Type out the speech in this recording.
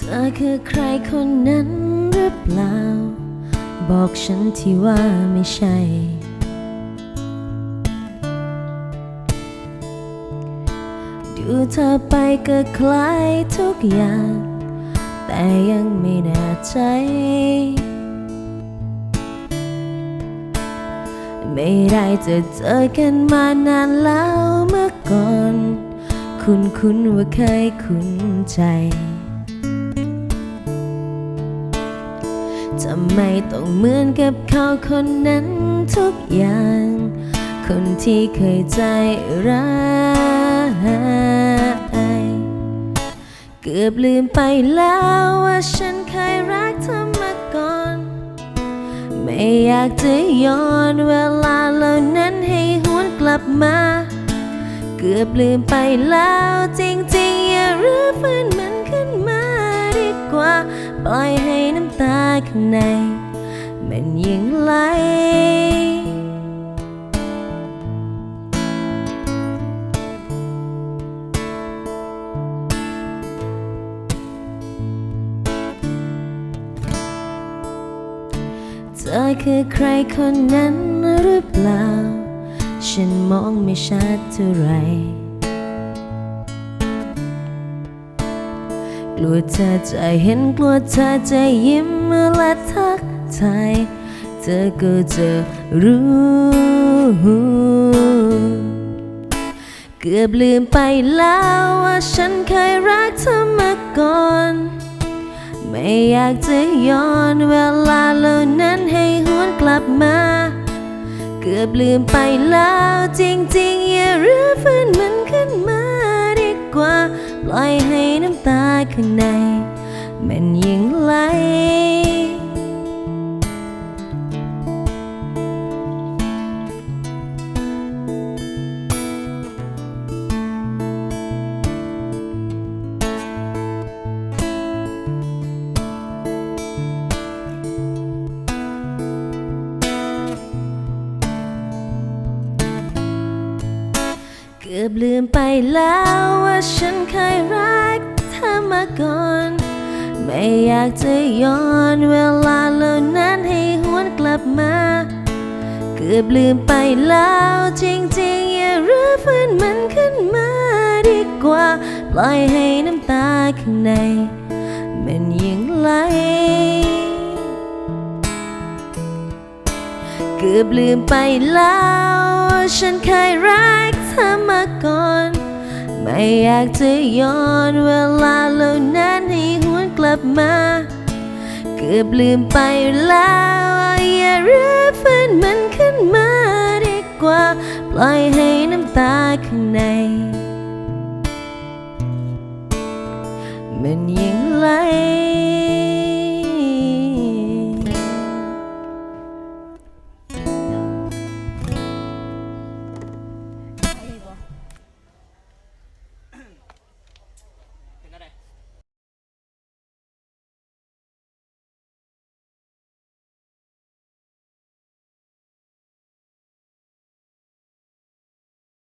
ธอคือใครคนนั้นหรือเปล่า บอกฉันที่ว่าไม่ใช่ ดูเธอไปก็คล้ายทุกอย่าง แต่ยังไม่แน่ใจ ไม่ได้จะเจอกันมานานแล้วเมื่อก่อน คุณคุณว่าเคยคุ้นใจ ทำไมต้องเหมือนกับเขาคนนั้นทุกอย่าง คนที่เคยใจร้ายเกือบลืมไปแล้วว่าฉันเคยรักเธอมาก่อน ไม่อยากจะย้อนเวลาเหล่านั้นให้หวนกลับมา เกือบลืมไปแล้วจริงๆ อย่ารื้อฟื้นมันขึ้นมาดีกว่า ปล่อยให้น้ำ ข้างใน มันยังไหลเธอคือใครคนนั้นหรือเปล่า ฉันมองไม่ชัดเท่าไหร กลัวเธอจะเห็นกลัวเธอจะยิ้มและทักทายเธอก็จะรู้ เกือบลืมไปแล้วว่าฉันเคยรักเธอมาก่อน ไม่อยากจะย้อนเวลาเหล่านั้นให้หวนกลับมา เกือบลืมไปแล้วจริงๆ อย่ารื้อฟื้นมันขึ้นมา ปล่อยให้น้ำตาข้างใน มันยังไหล กือบลืมไปแล้วว่าฉันเคยรักเธอมาก่อน ไม่อยากจะย้อนเวลาเหล่านั้นให้หวนกลับมา เกือบลืมไปแล้วจริงๆ อย่ารื้อฟื้นมันขึ้นมาดีกว่า ปล่อยให้น้ำตาข้างใน มันยังไหล เกือบลืมไปแล้ว ฉันเคยรักเธอมาก่อน ไม่อยากจะย้อนเวลาเหล่านั้นให้หวนกลับมา เกือบลืมไปแล้ว อย่ารื้อฟื้นมันขึ้นมาดีกว่า ปล่อยให้น้ำตาข้างในมันย